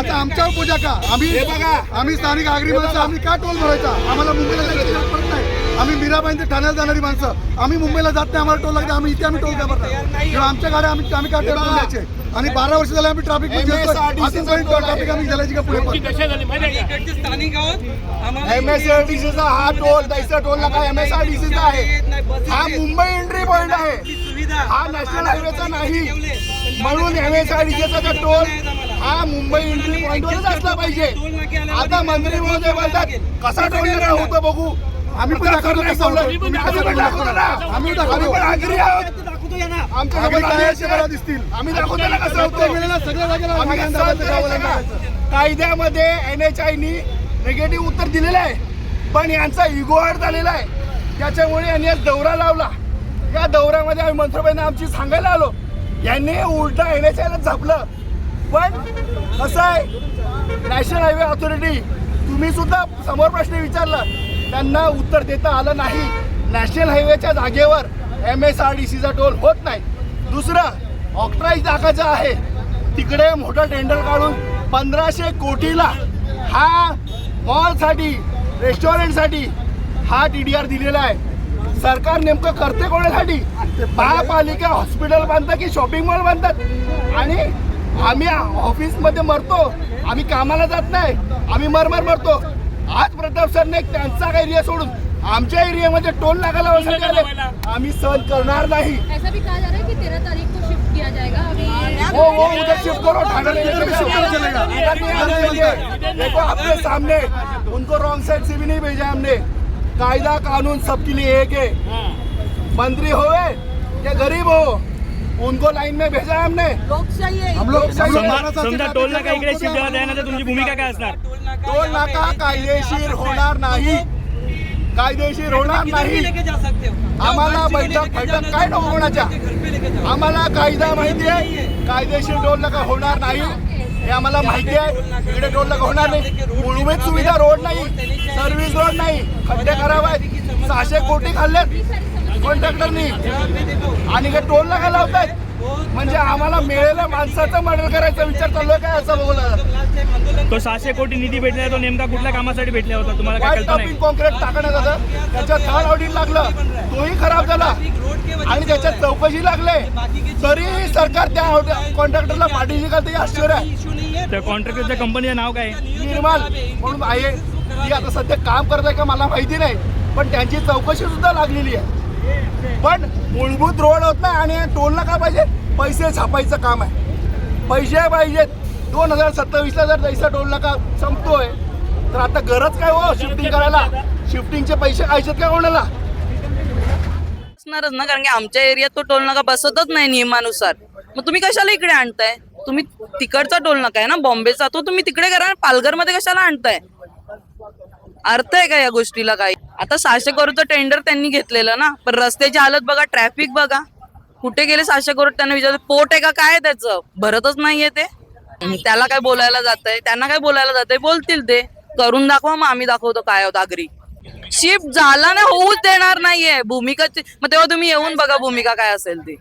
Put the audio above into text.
याचा आमच्यावर पूजा का? आम्ही आम्ही स्थानिक आगरी माणसं आम्ही का टोल भरायचा? आम्हाला मुंबईला जायची गरज पडत नाही. आम्ही मीराबाई ते ठाण्याला जाणारी माणसं. आम्ही मुंबईला जात नाही आम्हाला टोल लागते. आम्ही इथे आम्ही टोल का भरणार? किंवा आमच्या गाड्या आम्ही आम्ही का टोल द्यायचे आणि बारा वर्ष झाले आम्ही ट्रॅफिक ट्रॅफिक आम्ही गेल्याची का पुढे स्थानिक आहोत. एमएसआरटीसीचा हा टोल दैसा टोल नाका. एमएसआरटीसीचा आहे. हा मुंबई एंट्री पॉइंट आहे. हा नॅशनल हायवेचा नाही. म्हणून एमएसआरटीसीचा टोल हा मुंबई एंट्री पॉइंटवरच असला पाहिजे. आता मंत्री महोदय बोलतात कसा टोल नाका होतं बघू. आम्ही पण दाखवतो कसं होतं. आम्ही पण दाखवतो ना. आम्ही आम्ही दाखवतो. पण आग्री आहोत आमच्यासोबत दिसतील. आम्ही दाखवतो ना कसं होतं सगळ्या जागेला? कायद्यामध्ये एन एच आयनी निगेटिव्ह उत्तर दिलेलं आहे. पण यांचा इगो हर्ट झालेला आहे. त्याच्यामुळे यांनी आज दौरा लावला. या दौऱ्यामध्ये आम्ही मंत्र्यांना आमची सांगायला आलो. यांनी उलटा एन एच आयला झापलं. पण कसं आहे नॅशनल हायवे ऑथॉरिटी तुम्ही सुद्धा समोर प्रश्न विचारला. त्यांना उत्तर देता आलं नाही. नॅशनल हायवेच्या जागेवर एम एस आर डी सीचा टोल होत नाही. दुसरं ऑक्ट्राईज दाखवायचं आहे तिकडे मोठं टेंडर काढून पंधराशे कोटीला हा मॉलसाठी रेस्टॉरंटसाठी हा टी डी आर दिलेला आहे. सरकार नेमकं करते कोणासाठी? महापालिका हॉस्पिटल बांधतात की शॉपिंग मॉल बांधतात? आणि आम्ही ऑफिसमध्ये मरतो आम्ही कामाला जात नाही आम्ही मरमर मरतो आज प्रताप सरने त्यांचा एरिया सोडून आमच्या एरियामध्ये टोल आले आम्ही सहन करणार नाही ऐसा भी कहा जा रहा है कि तेरह तारीख को शिफ्ट किया जाएगा अभी वो वो उधर शिफ्ट करो ठाणे में इधर भी शिफ्ट करो चलेगा देखो आपके सामने उनको रॉन्ग साइड से भी नहीं भेजा हमने कायदा कानून सबके लिए एक है मंत्री हो या गरीब हो उनको लाइन में भेजा है हमने। हम लोग समजा- टोल नाका इकडे शिफ्ट झाला त्यानंतर तुमची भूमिका काय असणार? टोल नाका कायदेशीर होणार नाही? कायदेशीर होणार नाही? हो? आम्हाला बैठक बैठक काय नको कोणाच्या? आम्हाला कायदा माहिती आहे. कायदेशीर टोल नाका होणार नाही. हे आम्हाला माहिती आहे. इकडे टोल नाका होणार नाही. मूलभूत सुविधा रोड नाही. सर्व्हिस रोड नाही. खड्डे खराब आहेत. सहाशे कोटी खाल्लेत. कॉन्ट्रॅक्टरनी आणि काय टोल नाका लावतायत. म्हणजे आम्हाला मिळेल्या माणसाचं मर्डर करायचा विचार चाललोय काय असं बोला तो सहाशे कोटी निधी भेटला तो नेमका कुठल्या कामासाठी भेटला होता? तुम्हाला काय टॉपिंग कॉन्क्रीट टाकण्यात आलं. त्याच्यात थर्ड ऑडिट लागलं. तोही खराब झाला. आणि त्याच्यात चौकशी लागले. तरी सरकार त्या कॉन्ट्रॅक्टरला पाठीशी घालते आश्चर्य आहे. त्या कॉन्ट्रॅक्टरच्या कंपनीचं नाव काय? निर्माल. म्हणून आहे ती आता सध्या काम करत आहे का मला माहिती नाही. पण त्यांची चौकशी सुद्धा लागलेली आहे. पण मूलभूत रोड होत नाही आणि टोलला काय पाहिजे? पैसे छापायचं काम आहे. पैसे पाहिजेत. दोन हजार सत्तावीसला जर जैसा टोल नाका संपतोय तर आता गरज काय हो शिफ्टिंग करायला? शिफ्टिंगचे पैसे खायचे काय कोणाला? असणारच ना कारण की आमच्या एरियात तो टोल नाका बसतच नाही नियमानुसार. मग तुम्ही कशाला इकडे आणताय? तुम्ही तिकडचा टोल नाका आहे ना? बॉम्बेचा तो तुम्ही तिकडे करा पालघरमध्ये कशाला आणताय? अर्थ आहे का या गोष्टीला काही? आता सहाशे करोडचं टेंडर त्यांनी घेतलेलं ना. पण रस्त्याची हालत बघा ट्रॅफिक बघा. कुठे गेले सहाशे करोड त्यांना विचारलं पोट आहे का? काय त्याचं? भरतच नाहीये ते. त्याला काय बोलायला जातंय? त्यांना काय बोलायला जातंय? बोलतील ते. करून दाखवा मग आम्ही दाखवतो काय होत आगरी. शिफ्ट झाला ना होऊच देणार नाहीये. भूमिका मग तेव्हा तुम्ही येऊन बघा भूमिका काय असेल ती.